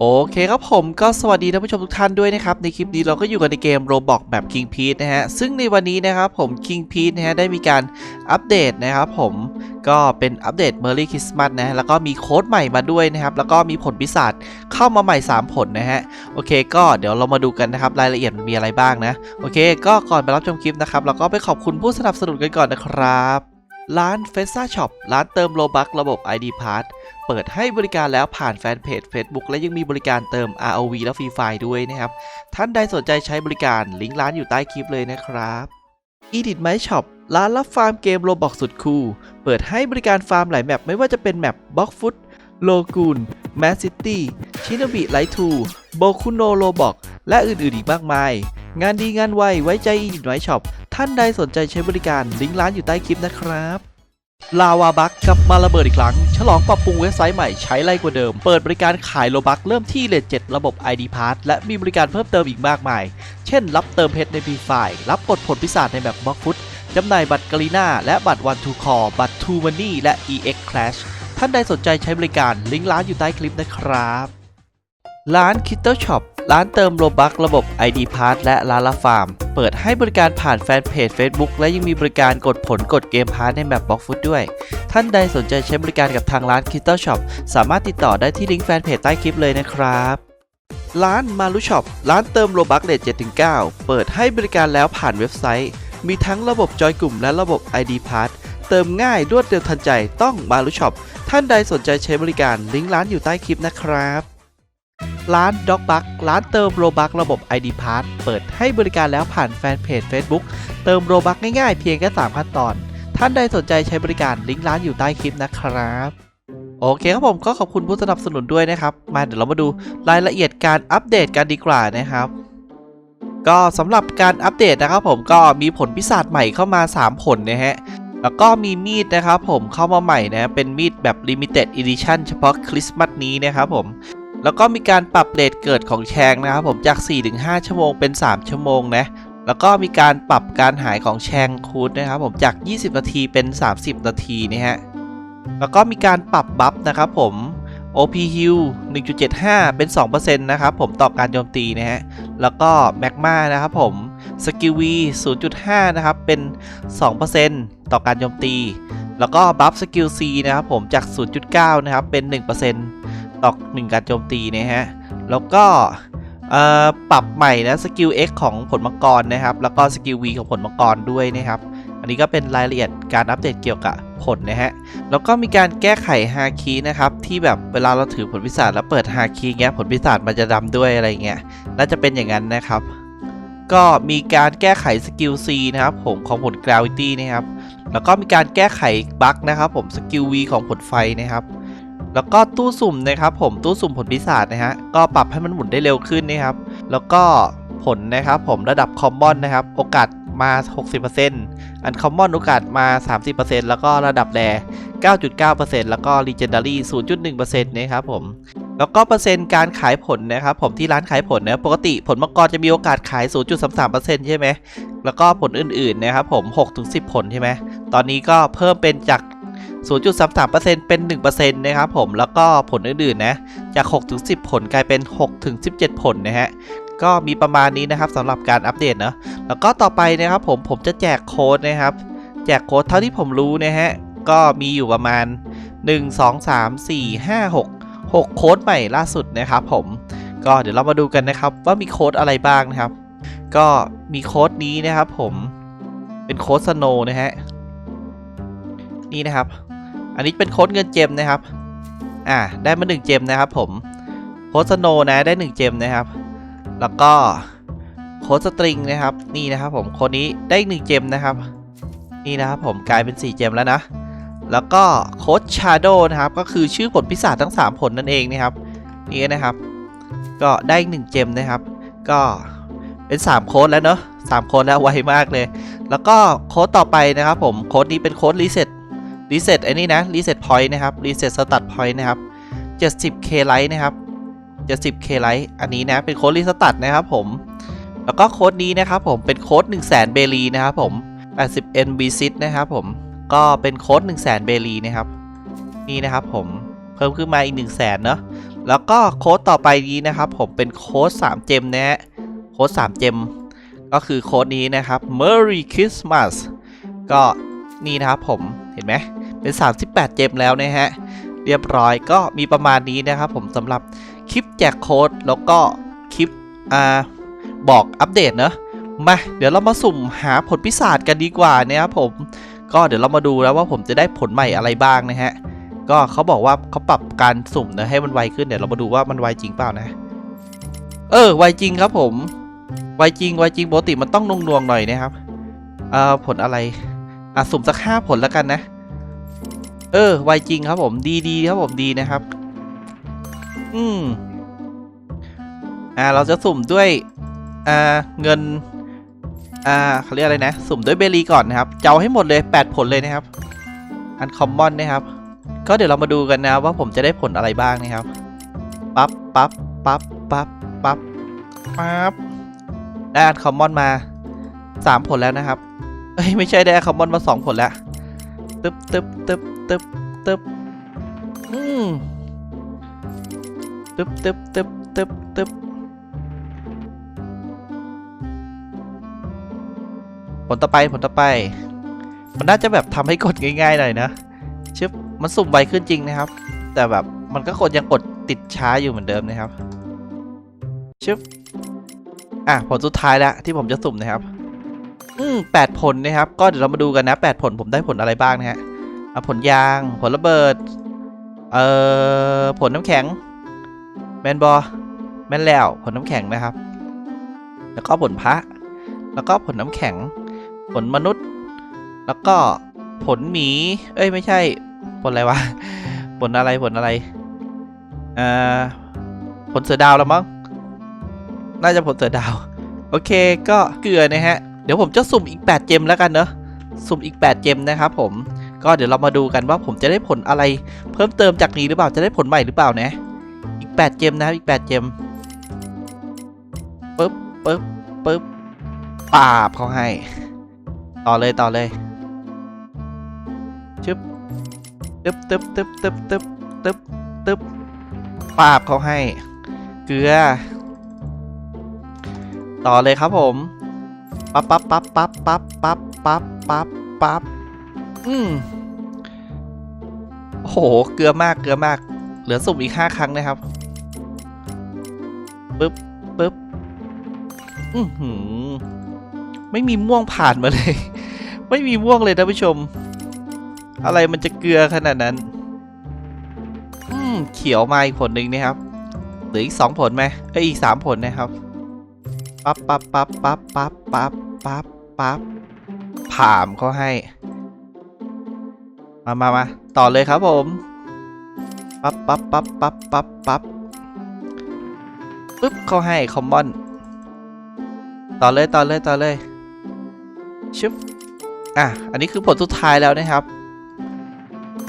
โอเคครับผมก็สวัสดีท่านผู้ชมทุกท่านด้วยนะครับ ในคลิปนี้เราก็อยู่กันในเกม Roblox แบบ King p e t e นะฮะ ซึ่งในวันนี้นะครับผม King p e t นะฮะได้มีการอัปเดตนะครับผมก็เป็นอัปเดต Merry Christmas นะฮะแล้วก็มีโค้ดใหม่มาด้วยนะครับ แล้วก็มีผลพิศาจเข้ามาใหม่ 3 ผลนะฮะ โอเคก็เดี๋ยวเรามาดูกันนะครับ รายละเอียดมันมีอะไรบ้างนะ โอเค ก็ก่อนไปรับชมคลิปนะครับเราก็ไปขอบคุณผู้สนับสนุนกันก่อนนะครับ ร้าน f e s a Shop ร้านเติมโลบักระบบ ID Pass เปิดให้บริการแล้วผ่านแฟนเพจ Facebook และยังมีบริการเติม ROV และฟรีไฟล์ด้วยนะครับ ท่านใดสนใจใช้บริการลิงก์ร้านอยู่ใต้คลิปเลยนะครับ Edit My Shop ร้านรับฟาร์มเกมโลบอกสุดคูลเปิดให้บริการฟาร์มหลายแมปไม่ว่าจะเป็นแมปบ็อกฟุตโลกูนแมสซิตี้ชินบิไลทูโบคุโนโลบอกและอื่นๆอีกมากมาย งานดีงานไวไว้ใจ Edit My Shop ท่านใดสนใจใช้บริการลิงก์ร้านอยู่ใต้คลิปนะครับ ลาวาบักกลับมาระเบิดอีกครั้ง ฉลองปรับปรุงเว็บไซต์ใหม่ใช้ไรกว่าเดิม เปิดบริการขายโลบักเริ่มที่เลท7ระบบ ID Pass และมีบริการเพิ่มเติมอีกมากมาย เช่น รับเติมเพชรในพีไฟรับกดผลพิศาจในแบบบล็อกฟุตจำหน่ายบัตรกรีนาและบัตร One to Call บัตร Two Money และ EX Clash ท่านใดสนใจใช้บริการลิงก์ร้านอยู่ใต้คลิปนะครับ ร้าน k i t t l e Shop ร้านเติมโลบักระบบ ID Pass และร้านละฟาร์ม เปิดให้บริการผ่านแฟนเพจ Facebook และยังมีบริการกดผลกดเกมพาร์ในแบบบล็อกฟุตด้วย ท่านใดสนใจใช้บริการกับทางร้าน k i t t l e Shop สามารถติดต่อได้ที่ลิงก์แฟนเพจใต้คลิปเลยนะครับร้านมารุช็อปร้านเติมโลบักเลท7-9 เปิดให้บริการแล้วผ่านเว็บไซต์ มีทั้งระบบจอยกลุ่มและระบบ ID Pass เติมง่ายรวดเร็วทันใจต้องมารุช็อปท่านใดสนใจใช้บริการลิงก์ร้านอยู่ใต้คลิปนะครับ ร้านด็อกบักร้านเติมโรบักระบบ ID Pass เปิดให้บริการแล้วผ่านแฟนเพจ Facebook เติมโรบักง่ายๆ เพียงแค่ 3 ขั้นตอน ท่านใดสนใจใช้บริการลิงก์ร้านอยู่ใต้คลิปนะครับ โอเคครับผมก็ขอบคุณผู้สนับสนุนด้วยนะครับ มาเดี๋ยวเรามาดูรายละเอียดการอัปเดตกันดีกว่านะครับก็สำหรับการอัปเดตนะครับผมก็มีผลพิศาจใหม่เข้ามา 3 ผลนะฮะ แล้วก็มีมีดนะครับผมเข้ามาใหม่นะ เป็นมีดแบบ Limited Edition เฉพาะคริสต์มาสนี้นะครับผม แล้วก็มีการปรับเลทเกิดของแชงนะครับผมจาก 4-5 ชั่วโมงเป็น 3 ชั่วโมงนะแล้วก็มีการปรับการหายของแชงคูดนะครับผมจาก 20 นาทีเป็น 30 นาทีนะฮะแล้วก็มีการปรับบัฟนะครับผม OP Heal 1.75 เป็น 2%นะครับผมต่อการโจมตีนะฮะ แล้วก็ Magma นะครับผม Skill V 0.5 นะครับ เป็น 2%ต่อการโจมตี แล้วก็บัฟ Skill C นะครับผมจาก 0.9 นะครับ เป็น 1% ต่อ1การโจมตีนะฮะ แล้วก็ปรับใหม่นะ Skill X ของผลมังกรนะครับ แล้วก็ Skill V ของผลมังกรด้วยนะครับ อันนี้ก็เป็นรายละเอียดการอัปเดตเกี่ยวกับผลนะฮะ แล้วก็มีการแก้ไขฮาคีนะครับที่แบบเวลาเราถือผลพิศาจแล้วเปิดฮาคีเงี้ยผลพิศาจมันจะดำด้วยอะไรเงี้ย น่าจะเป็นอย่างนั้นนะครับก็มีการแก้ไขสกิล C นะครับผมของผล Gravity นะครับ แล้วก็มีการแก้ไขบั๊กนะครับผมสกิล V ของผลไฟนะครับ แล้วก็ตู้สุ่มนะครับผมตู้สุ่มผลพิศาจนะฮะก็ปรับให้มันหมุนได้เร็วขึ้นนะครับ แล้วก็ผลนะครับผมระดับคอมมอนนะครับโอกาสมา 60%อันคอมมอนโอกาสมา 30%แล้วก็ระดับแร9.9%แล้วก็ Legendary 0.1%นะครับผม แล้วก็เปอร์เซ็นต์การขายผลนะครับผมที่ร้านขายผลนะปกติผลมังกรจะมีโอกาสขาย 0.33%ใช่ไหม แล้วก็ผลอื่นๆนะครับผม 6-10 ผลใช่ไหม ตอนนี้ก็เพิ่มเป็นจาก 0.33%เป็น 1%นะครับผมแล้วก็ผลอื่นๆนะจาก6-10 ผลกลายเป็น6-17 ผลนะฮะก็มีประมาณนี้นะครับสำหรับการอัปเดตเนาะแล้วก็ต่อไปนะครับผมผมจะแจกโค้ดนะครับ แจกโค้ดเท่าที่ผมรู้นะฮะก็มีอยู่ประมาณ 1 2 3 4 5 6 6 โค้ดใหม่ล่าสุดนะครับผมก็เดี๋ยวเรามาดูกันนะครับว่ามีโค้ดอะไรบ้างนะครับ ก็มีโค้ดนี้นะครับผมเป็นโค้ดสโนนะฮะนี่นะครับ อันนี้เป็นโค้ดเงินเจมนะครับ อ่า ได้มา1เจมนะครับผม โค้ดสโนนะ ได้1เจมนะครับ แล้วก็โค้ดสตริงนะครับ นี่นะครับผมโค้ดนี้ได้1เจมนะครับ นี่นะครับผมกลายเป็น4เจมแล้วนะ แล้วก็โค้ดชาโดนะครับ ก็คือชื่อผลพิศาจทั้ง 3 ผลนั่นเองนะครับ นี่นะครับ ก็ได้อีกหนึ่งเจมนะครับ ก็เป็น 3 โค้ดแล้วเนอะ3โค้ดแล้วไวมากเลย แล้วก็โค้ดต่อไปนะครับผม โค้ดนี้เป็นโค้ดรีเซ็ต รีเซ็ตไอ้นี่นะรีเซ็ตพอยต์นะครับรีเซ็ตสตัดพอยต์นะครับ 70k ไลท์นะครับ 70k ไลท์อันนี้นะเป็นโค้ดรีสตัดนะครับผม แล้วก็โค้ดนี้นะครับผมเป็นโค้ด1 0 0 0 0แสนเบลีนะครับผม 80 NB s i t นะครับผมก็เป็นโค้ด1 0 0 0 0แสนเบลีนะครับ นี่นะครับผมเพิ่มขึ้นมาอีก 1 0 0 0 0แสนเนาะแล้วก็โค้ดต่อไปนี้นะครับผมเป็นโค้ด3เจมนะฮะโค้ด3เจมก็คือโค้ดนี้นะครับ Merry Christmas ก็นี่นะครับผมเห็นไหม เป็น 38 เจมแล้วนะฮะ เรียบร้อยก็มีประมาณนี้นะครับผมสำหรับคลิปแจกโค้ดแล้วก็คลิปอ่าบอกอัปเดตเนอะมาเดี๋ยวเรามาสุ่มหาผลพิศาจกันดีกว่านะครับผมก็เดี๋ยวเรามาดูแล้วว่าผมจะได้ผลใหม่อะไรบ้างนะฮะ ก็เขาบอกว่าเขาปรับการสุ่มเนะให้มันไวขึ้นเดี๋ยวเรามาดูว่ามันไวจริงเปล่านะ เออไวจริงครับผม ไวจริงไวจริงปกติมันต้องนวงๆหน่อยนะครับ เอ่อผลอะไรอะสุ่มสักห้าผลแล้วกันนะ เออ ไวจริงครับผม ดีดีครับผม ดีนะครับ อืม อ่า เราจะสุ่มด้วย อ่า เงิน อ่าเขาเรียกอะไรนะ สุ่มด้วยเบลีก่อนนะครับ เจะเอาให้หมดเลย 8 ผลเลยนะครับ อันคอมมอนนะครับ ก็เดี๋ยวเรามาดูกันนะว่าผมจะได้ผลอะไรบ้างนะครับ ปั๊บ ปั๊บ ปั๊บ ปั๊บ ปั๊บ ปั๊บ ได้อันคอมมอนมา 3 ผลแล้วนะครับ เอ้ย ไม่ใช่ได้อันคอมมอนมา 2 ผลแล้ว ตึ๊บตึ๊บตึ๊บ ตึบตึบอืมตึบตึบตึบตึบตึบผลต่อไปผลต่อไป มันน่าจะแบบทำให้กดง่ายๆหน่อยนะชึบมันสุ่มไวขึ้นจริงนะครับ แต่แบบมันก็กดยังกดติดช้าอยู่เหมือนเดิมนะครับชึบอะผลสุดท้ายแล้วที่ผมจะสุ่มนะครับ อืมแปดผลนะครับ ก็เดี๋ยวเรามาดูกันนะแปดผลผมได้ผลอะไรบ้างนะฮะ อะผลยาง ผลระเบิด เอ่อ ผลน้ำแข็ง แมนบอแมนแล้วผลน้ำแข็งนะครับ แล้วก็ผลพระ แล้วก็ผลน้ำแข็ง ผลมนุษย์ แล้วก็ผลหมี เอ้ยไม่ใช่ ผลอะไรวะ ผลอะไรผลอะไรเอ่อผลเสือดาวแล้วมั้ง น่าจะผลเสือดาว โอเคก็เกลือนะฮะ เดี๋ยวผมจะสุ่มอีก 8 เจมแล้วกันเนอะ สุ่มอีก 8 เจมนะครับผม ก็เดี๋ยวเรามาดูกันว่าผมจะได้ผลอะไร เพิ่มเติมจากนี้หรือเปล่าจะได้ผลใหม่หรือเปล่านะ อีก 8 เจมนะครับอีก 8 เจมปึ๊บปึ๊บปึ๊บปาบเขาให้ ต่อเลยต่อเลยชึบตึ๊บตึ๊บตึ๊บตึ๊บตึ๊บตึ๊บตึ๊บปาบเขาให้ เกลือ ต่อเลยครับผมปั๊บปั๊บปั๊บปั๊บปั๊บปั๊บปั๊บปั๊บปั๊บ อืมโอ้โห เกลือมาก เกลือมาก เหลือสุ่มอีกห้าครั้งนะครับ ปึ๊บ ปึ๊บ อือหือ ไม่มีม่วงผ่านมาเลย ไม่มีม่วงเลยท่านผู้ชม อะไรมันจะเกลือขนาดนั้น อืม เขียวมาอีกผลหนึ่งนะครับ เหลืออีกสองผลไหมเอ้ยอีกสามผลนะครับ ปั๊บปั๊บปั๊บปั๊บปั๊บปั๊บปั๊บปั๊บผ่ามเขาให้ มามามาต่อเลยครับผม ปั๊บปั๊บปั๊บปั๊บปั๊บปั๊บปึ๊บเขาให้คอมมอน ต่อเลยต่อเลยต่อเลยชึบอะ อันนี้คือผลสุดท้ายแล้วนะครับ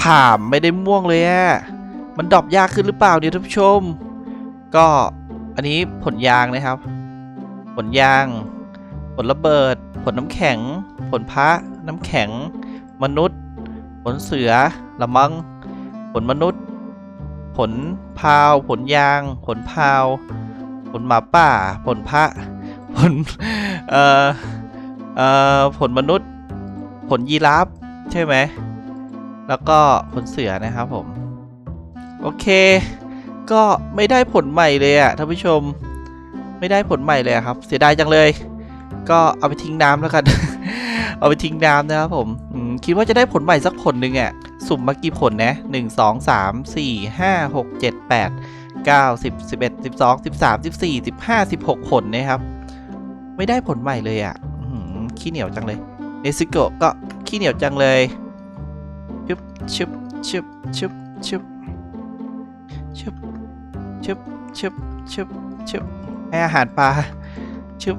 ผ่ามไม่ได้ม่วงเลยอะมันดรอปยากขึ้นหรือเปล่าเนี่ยท่านผู้ชม ก็อันนี้ผลยางนะครับ ผลยาง ผลระเบิด ผลน้ำแข็ง ผลพระน้ำแข็ง มนุษย์ ผลเสือละมัง ผลมนุษย์ ผลพาว ผลยาง ผลพาว ผลหมาป่า ผลพระ ผล เอ่อ เอ่อ ผลมนุษย์ ผลยีราฟใช่ไหม แล้วก็ผลเสือนะครับผม โอเค ก็ไม่ได้ผลใหม่เลยอะท่านผู้ชม ไม่ได้ผลใหม่เลยครับ เสียดายจังเลย ก็เอาไปทิ้งน้ำแล้วกัน เอาไปทิ้งน้ำนะครับผม อืม คิดว่าจะได้ผลใหม่สักผลหนึ่งอะสุ่มมากี่ผลนะหนึ่งสองสามสี่ห้าหกเจ็ดแปดเก้าสิบสิบเอ็ดสิบสองสิบสามสิบสี่สิบห้าสิบหกผลนะครับ ไม่ได้ผลใหม่เลยอะอื้อหือขี้เหนียวจังเลยเนซิโกะก็ขี้เหนียวจังเลยชึบชึบชึบชึบชึบชึบชึบชึบชึบชึบให้อาหารปลาชึบ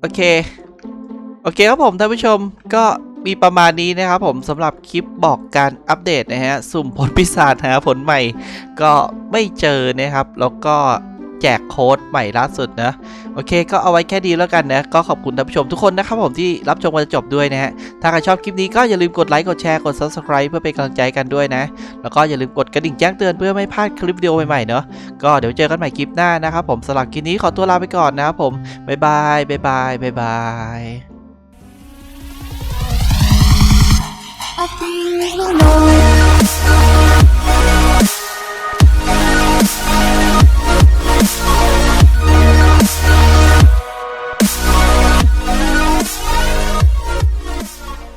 โอเค โอเคครับผมท่านผู้ชมก็มีประมาณนี้นะครับผมสำหรับคลิปบอกการอัปเดตนะฮะสุ่มผลพิศาจหาผลใหม่ ก็ไม่เจอนะครับ แล้วก็แจกโค้ดใหม่ล่าสุดนะ โอเคก็เอาไว้แค่ดีแล้วกันนะ ก็ขอบคุณท่านผู้ชมทุกคนนะครับผมที่รับชมกันจนจบด้วยนะฮะ ถ้าใครชอบคลิปนี้ก็อย่าลืมกดไลค์กดแชร์กด subscribe เพื่อเป็นกำลังใจกันด้วยนะ แล้วก็อย่าลืมกดกระดิ่งแจ้งเตือนเพื่อไม่พลาดคลิปวิดีโอใหม่ๆเนาะก็เดี๋ยวเจอกันใหม่คลิปหน้านะครับผมสำหรับคลิปนี้ขอตัวลาไปก่อนนะครับผมบ๊ายบายบ๊ายบายบ๊ายบาย I think you know.